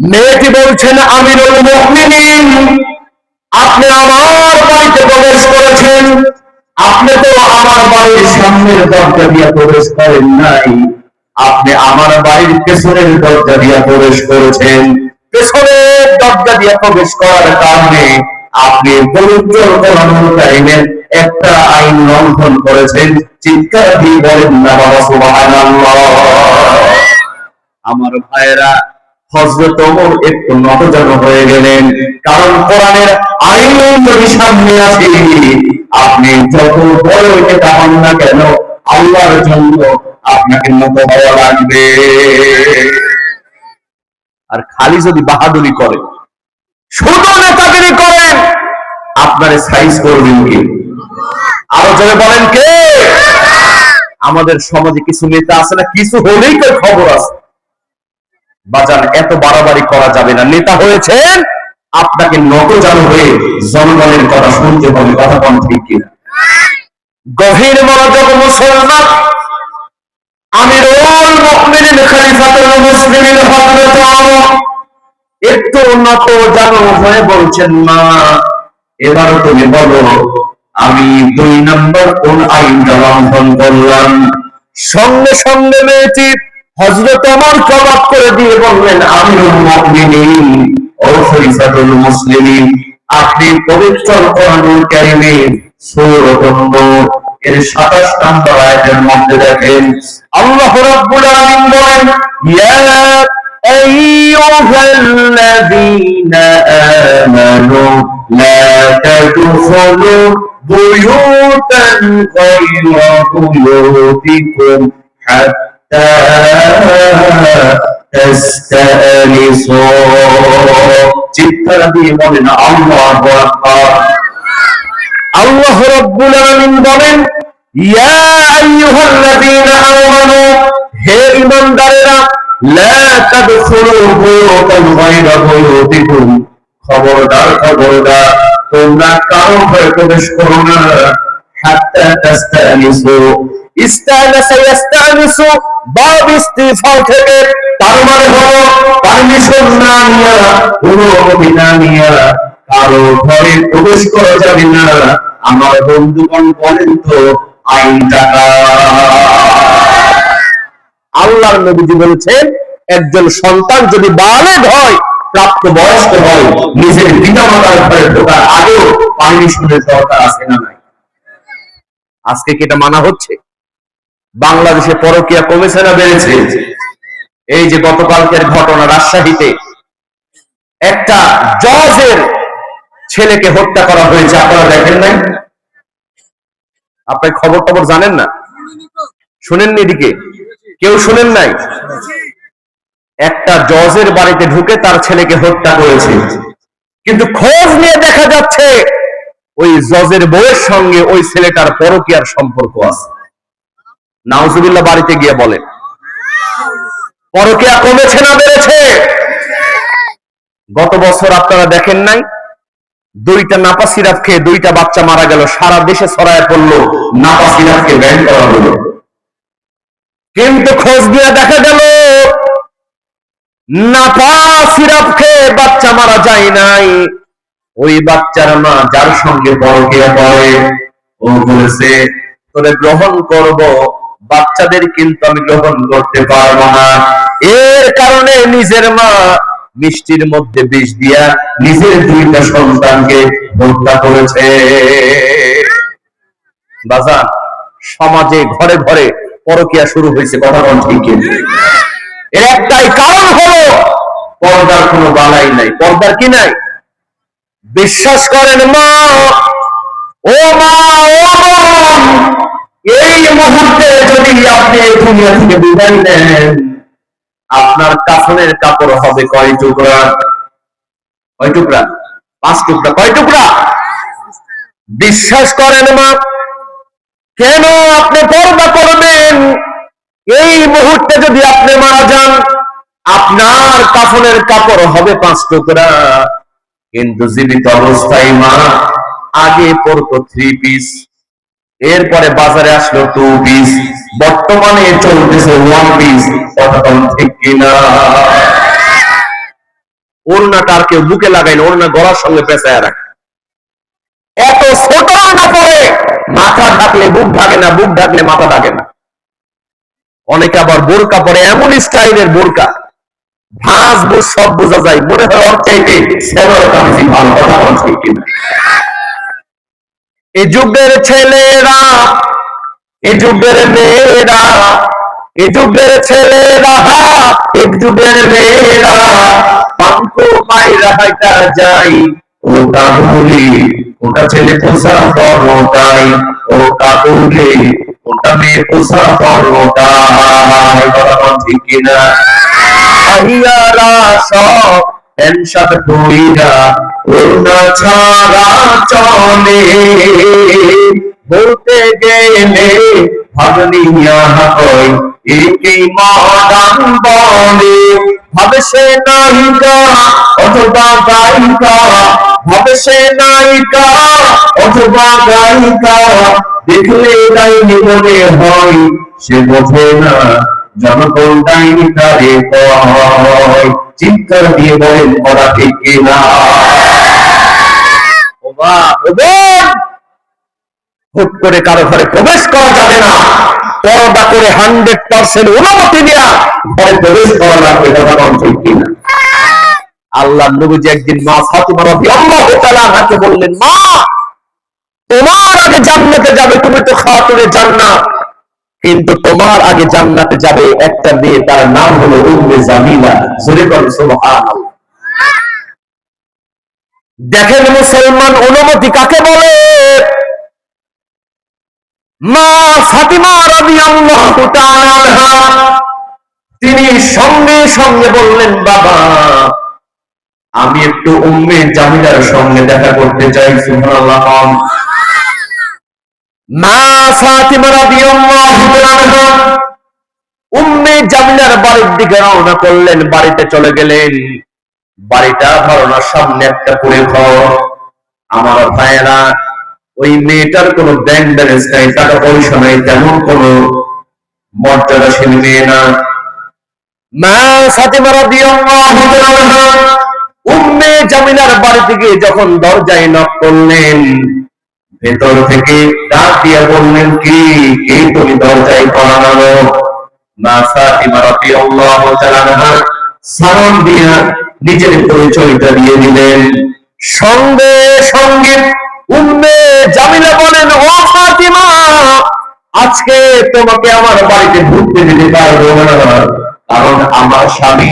মেয়েটি বলছেন মুমিনিন, আপনি আমার বাড়িতে প্রবেশ করেছেন। আপনি তো আমার বাড়ির সামনের দরজা দিয়ে প্রবেশ করেন নাই। আপনি আমার বাড়ির পেছনের দরজা দিয়ে প্রবেশ করেছেন। পেছনের দরজা দিয়ে প্রবেশ করার কারণে আপনি পবিত্র একটা আইন লঙ্ঘন করেছেন। চিৎকার দিয়ে বলেন আমার ভাইয়েরা হজরত ওমর একটু নতজন হয়ে গেলেন। কারণ কোরআনের আইন যদি সামনে আসে আপনি যত বড় নেতা হন না কেন, আল্লাহর জন্য আপনাকে নত হওয়া লাগবে। আর খালি যদি বাহাদুরি করেন শুধু নেতাগিরি করেন আপনার সাইজ করবেন কি? আরও জোরে বলেন কে? আমাদের সমাজে কিছু নেতা আছে না, কিছু হলেই তো খবর আছে। বাজার এত বাড়াবাড়ি করা যাবে না। নেতা হয়েছেন, আপনাকে নতজান হয়ে জনগণের কথা শুনতে হবে, কথা বল ঠিক কিনা। গভীর মনোযোগ মুসলমান, আমিরুল মুমিনিন খলিফাতুল মুসলিমিন হযরত একটু উন্নত জানো হয়ে বলছেন মা এবার তুমি বলো, আমি দুই নম্বর কোন আইনটা লঙ্ঘন করলাম? সঙ্গে সঙ্গে মেয়েটি হজরত আমার জবাব করে দিয়ে বললেন আমি মুমিনিন, ও মুসলিমিন, আপনি পবিত্র কোরআনুল এর 27 নম্বর আয়াতের মধ্যে দেখেন, আল্লাহ রাব্বুল আলামিন বলেন, ইয়া চিৎকার দিয়ে বলেন, আল্লাহ আল্লাহ রব্বুল আলামিন বলেন, ইয়া আইয়ুহাল্লাযীনা আমানু, হে ঈমানদারেরা, লা তাদখুলু বুয়ুতান গায়রা বুয়ুতিকুম। খবরদার খবরদার, তোমরা কারও ঘরে প্রবেশ করো না। হাত্তা তাস্তানিসু মানে প্রবেশ করা যাবে না। আমার বন্ধুগণ বলেন তো আল্লাহর নবীজি বলেছেন, একজন সন্তান যদি বালেগ হয়, প্রাপ্ত বয়স্ক হয়, নিজের পিতা মাতার ঘরে ঢোকার আগেও পারমিশনের দরকার আছে না নাই? আজকে কি এটা মানা হচ্ছে? বাংলাদেশে পরকিয়া কমেছে না বেড়েছে। এই যে গতকালকের ঘটনা রাজশাহীতে, একটা জজের ছেলেকে হত্যা করা হয়েছে, আপনারা দেখেন নাই? আপনি খবর টবর জানেন না? শুনেননি এদিকে? কেউ শুনেন নাই? একটা জজের বাড়িতে ঢুকে তার ছেলেকে হত্যা করেছে। কিন্তু খোঁজ নিয়ে দেখা যাচ্ছে, ওই জজের বউয়ের সঙ্গে ওই ছেলেটার পরকিয়ার সম্পর্ক আছে। নাউজুবিল্লাহ বাড়িতে গিয়ে বলেন পরকিয়া কমেছে না বেড়েছে? গত বছর আপনারা দেখেন নাই, দুইটা নাপা সিরাপ খেয়ে দুইটা বাচ্চা মারা গেল, সারা দেশে ছড়ায় পড়ল নাপা সিরাপকে ব্যান করা হলো। কিন্তু খোঁজ দিয়ে দেখা গেল নাপা সিরাপ খেয়ে বাচ্চা মারা যায় নাই। ওই বাচ্চার মা যার সঙ্গে পরকিয়া করে, ও বলেছে, তোরে গ্রহণ করব বাচ্চাদের কিন্তু আমি গ্রহণ করতে পারব না। এর কারণে নিজের মা মিষ্টির মধ্যে বিষ দিয়া নিজের দুইটা সন্তানকে হত্যা করেছে। বাজান, সমাজে ঘরে ঘরে পরকিয়া শুরু হয়েছে, কথা ঠিক এর একটাই কারণ হলো পর্দার কোনো বালাই নাই। পর্দার কি নাই? বিশ্বাস করেন মা, ও মা, ও এই মুহূর্তে যদি আপনি দুনিয়া থেকে বিদায় নেন, আপনার কাফনের কাপড় হবে কয় টুকরা? কয় টুকরা? পাঁচ টুকরা। কয় টুকরা? বিশ্বাস করেন মা, কেন আপনি পর্দা করবেন? এই মুহূর্তে যদি আপনি মারা যান, আপনার কাফনের কাপড় হবে পাঁচ টুকরা। কিন্তু জীবিত অবস্থায় মা, আগে পড়তো থ্রি পিস এরপরে বাজারে আসলো টু পিস বর্তমানে চলতেছে ওয়ান পিস কথা ঠিক কিনা? কেউ বুকে সঙ্গে পেঁচায় রাখে। এত ছোট মাথা ঢাকলে বুক ঢাকে না, বুক ঢাকলে মাথা ঢাকে না। অনেকে আবার বোরকা পরে, এমন স্টাইলের বোরকা। ভাঁজ বুঝ সব বোঝা যায়। মনে হয় কামিজি ভালো, কথা বলছে কিনা? এই যুগের ছেলেরা এই যুগের মেয়েরা এই যুগের ছেলেরা এই যুগের মেয়েরা পাঙ্কু মাইরা হাইটা যাই, ওটা বলি ওটা ছেলে পোষা করোটাই ওটা বলি ওটা মেয়ে পোষা করোটাই কথা ঠিক কিনা? সব টেনশন কইরা ওনা ছাড়া চলে বলতে গেলে হয় একই বলে। নায়িকা, অথবা গায়িকা, ভাবে সে নায়িকা, অথবা গায়িকা, দেখলে ডাইনি মনে হয়, সে বোঝে না জনগণ ডাইনি তারে কয়। চিৎকার দিয়ে বলেন করা ঠিক কিনা হুট করে কারও ঘরে প্রবেশ করা যাবে না। করে হান্ড্রেড পার্সেন্ট অনুমতি দেয়া, ঘরে প্রবেশ করা লাগবে আল্লাহ নবীজি একদিন মা ফাতিমা আনহাকে বললেন, মা, তোমার আগে জান্নাতে যাবে, তুমি তো খাতুনে জান্নাত। কিন্তু তোমার আগে জান্নাতে যাবে একটা মেয়ে, তার নাম হলো উম্মে জামিলা। জোরে বল, সুবহানাল্লাহ। দেখেন মুসলমান অনুমতি কাকে বলে? মা ফাতিমা রাদিয়াল্লাহু তাআলা তিনি সঙ্গে সঙ্গে বললেন, বাবা, আমি একটু উম্মে জামিলার সঙ্গে দেখা করতে চাই, সুবহানাল্লাহ মা ফাতিমা রাদিয়াল্লাহু তাআলা উম্মে বাড়ির দিকে রওনা করলেন, বাড়িতে চলে গেলেন। বাড়িটা ধারণার সামনে একটা করে ঘর। আমার ভাইয়েরা, ওই মেয়েটার কোনো ব্যাংক ব্যালেন্স নাই, টাকা পয়সা নাই, তেমন কোনো মর্যাদাশীল মেয়ে না। মা ফাতিমা রাদিয়াল্লাহু তাআলা উম্মে জামিলার বাড়ি থেকে যখন দরজায় নক করলেন ভেতর থেকে ডাক দিয়ে বললেন, কি, কে তুমি দরজায় করানো মা ফাতিমা রাদিয়াল্লাহু তাআলা সালাম দিয়া নিজের পরিচয়টা দিয়ে দিলেন। সঙ্গে সঙ্গে উম্মে জামিলা বলেন, ও ফাতিমা, আজকে তোমাকে আমার বাড়িতে ঢুকতে দিতে পারব না। কারণ আমার স্বামী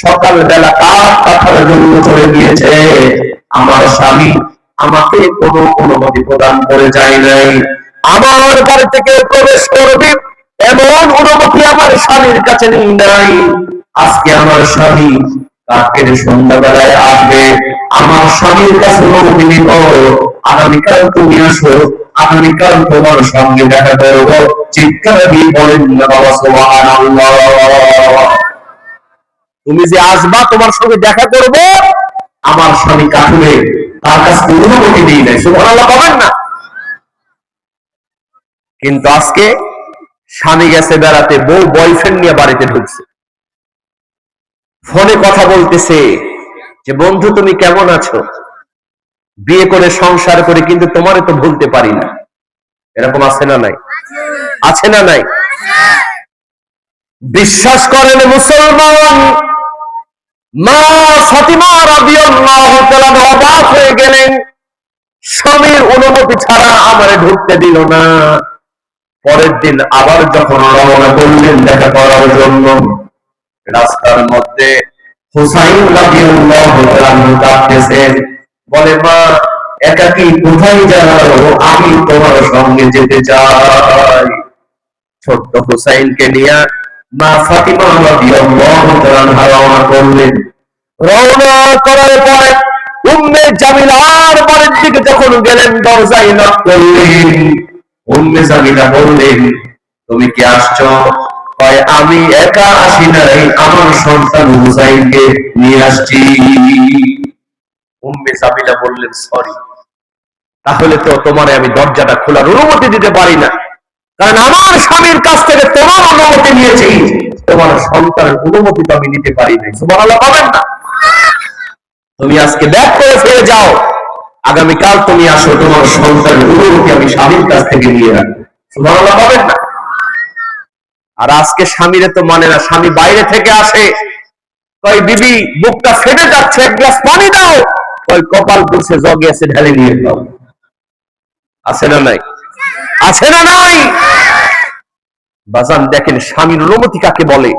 সকালবেলা কাঠ কাটার জন্য চলে গিয়েছে। আমার স্বামী আমাকে কোনো অনুমতি প্রদান করে যায় নাই। আমার বাড়ি থেকে প্রবেশ করবে, এমন অনুমতি আমার স্বামীর কাছে নেই আজকে আমার স্বামী কাকের সন্ধ্যাবেলায় আসবে। আমার স্বামীর কাছে অনুমতি নিব। আগামীকাল তুমি আসো, আগামীকাল তোমার সঙ্গে দেখা করব। চিৎকার দিয়ে বলেন তুমি যে আসবা, তোমার সঙ্গে দেখা করব। আমার স্বামী কাকুরে কিন্তু আজকে স্বামী গেছে বেড়াতে, বউ বয়ফ্রেন্ড নিয়ে বাড়িতে ঢুকছে। ফোনে কথা বলতেছে যে, বন্ধু, তুমি কেমন আছো? বিয়ে করে, সংসার করে, কিন্তু তোমারে তো ভুলতে পারি না। এরকম আছে না নাই? আছে না নাই? বিশ্বাস করেন মুসলমান, মা ফাতিমা তাআলা অবাক হয়ে গেলেন, স্বামীর অনুমতি ছাড়া আমারে ঢুকতে দিল না। পরের দিন আবার যখন রওনা করলেন দেখা করার জন্য, রাস্তার মধ্যে হুসাইন ডাকতেছেন, বলে, মা একাকি কোথায় যাও? আমি তোমার সঙ্গে যেতে চাই। ছোট্ট হুসাইনকে নিয়ে মা ফাতিমা রওনা করলেন। রওনা করার পরে উম্মে জামিলার বাড়ির দিকে যখন গেলেন, দরজায় নক করলেন। উম্মে জামিলা বললেন, তুমি কি আসছো? হয়, আমি একা আসি নাই, আমার সন্তান হুসাইনকে নিয়ে আসছি। উম্মে জামিলা বললেন, সরি, তাহলে তো তোমারে আমি দরজাটা খোলার অনুমতি দিতে পারি না। কারণ আমার স্বামীর কাছ থেকে তোমার অনুমতি নিয়েছি। তোমার সন্তানের অনুমতি তো আমি নিতে পারি নাই। সুবহানাল্লাহ পাবেন না। তুমি আজকে ব্যাক করে ফিরে যাও। আগামীকাল তুমি আসো তোমার সন্তান গুলোকে আমি স্বামীর কাছ থেকে নিয়ে রাখব। না? আর আজকে স্বামীরে তো মানে না, স্বামী বাইরে থেকে আসে বিবি, বুকটা ফেটে যাচ্ছে, এক গ্লাস পানি দাও। কপাল পুষে জগে আছে, ঢালে নিয়ে দাও আছে না নাই? আছে না নাই? বাজান, দেখেন স্বামীর অনুমতি কাকে বলে?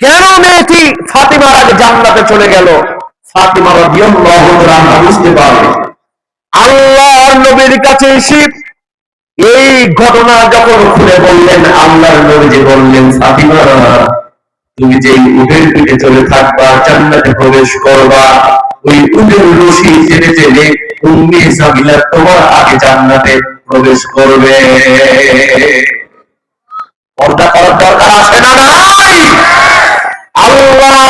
কেন মেয়েটি ফাতিমার আগে জান্নাতে চলে গেল? ফাতিমা রাদিয়াল্লাহু বুঝতে পারবে। আল্লাহর নবীর কাছে এসে এই ঘটনা যখন খুলে বললেন, আল্লাহর নবীজি বললেন ফাতিমা তুমি যে উটের পিঠে চলে থাকবা, জান্নাতে প্রবেশ করবা, ওই উটের রশি সাবিলা তোমার আগে জান্নাতে প্রবেশ করবে। পর্দা করার দরকার আছে না নাই? আল্লাহ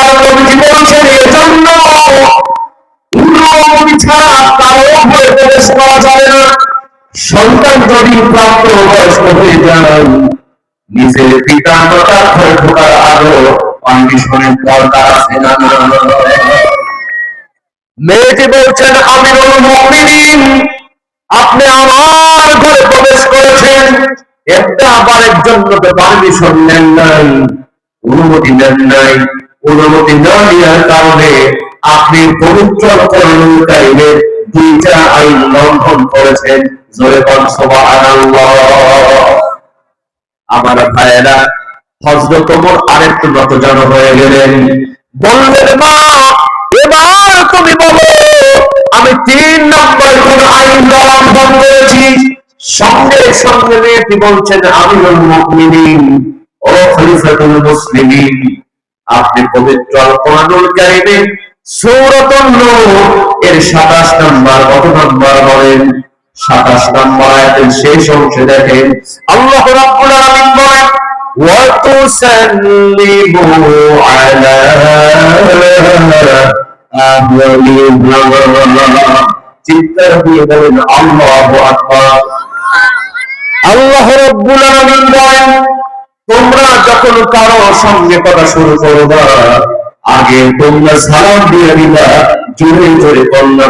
নিজের পিতা আরও পারমিশনের দরকার আছে না? মেয়েটি বলছেন, আমি মুমিনিন আপনি আমার ঘরে প্রবেশ করেছেন। একটা বারের জন্য তো পারমিশন নেন নাই, অনুমতি নেন নাই। অনুমতি না দেওয়ার কারণে আপনি পবিত্র করণকারীদের দুইটা আইন লঙ্ঘন করেছেন। আমার ভাইয়েরা হয়ে গেলেন। বললেন, মা, এবার তুমি বলো, আমি তিন নম্বর কোন আইন লঙ্ঘন করেছি। সঙ্গে সঙ্গে মেয়েটি বলছেন আমি মুমিনিন, ও খলিফাতুল মুসলিমিন, আপনি পবিত্র কোরআনুল কারিমে সূরাতুন নূর। এর 27 নম্বর, কত নম্বর বলেন? 27 নম্বর আয়াতের শেষ অংশে দেখেন দিয়ে বলেন, আল্লাহু আল্লাহ তোমরা যখন কারও সঙ্গে কথা শুরু করবা আগে তোমরা সালাম দিয়ে দিবা জোরে জোরে কন্যা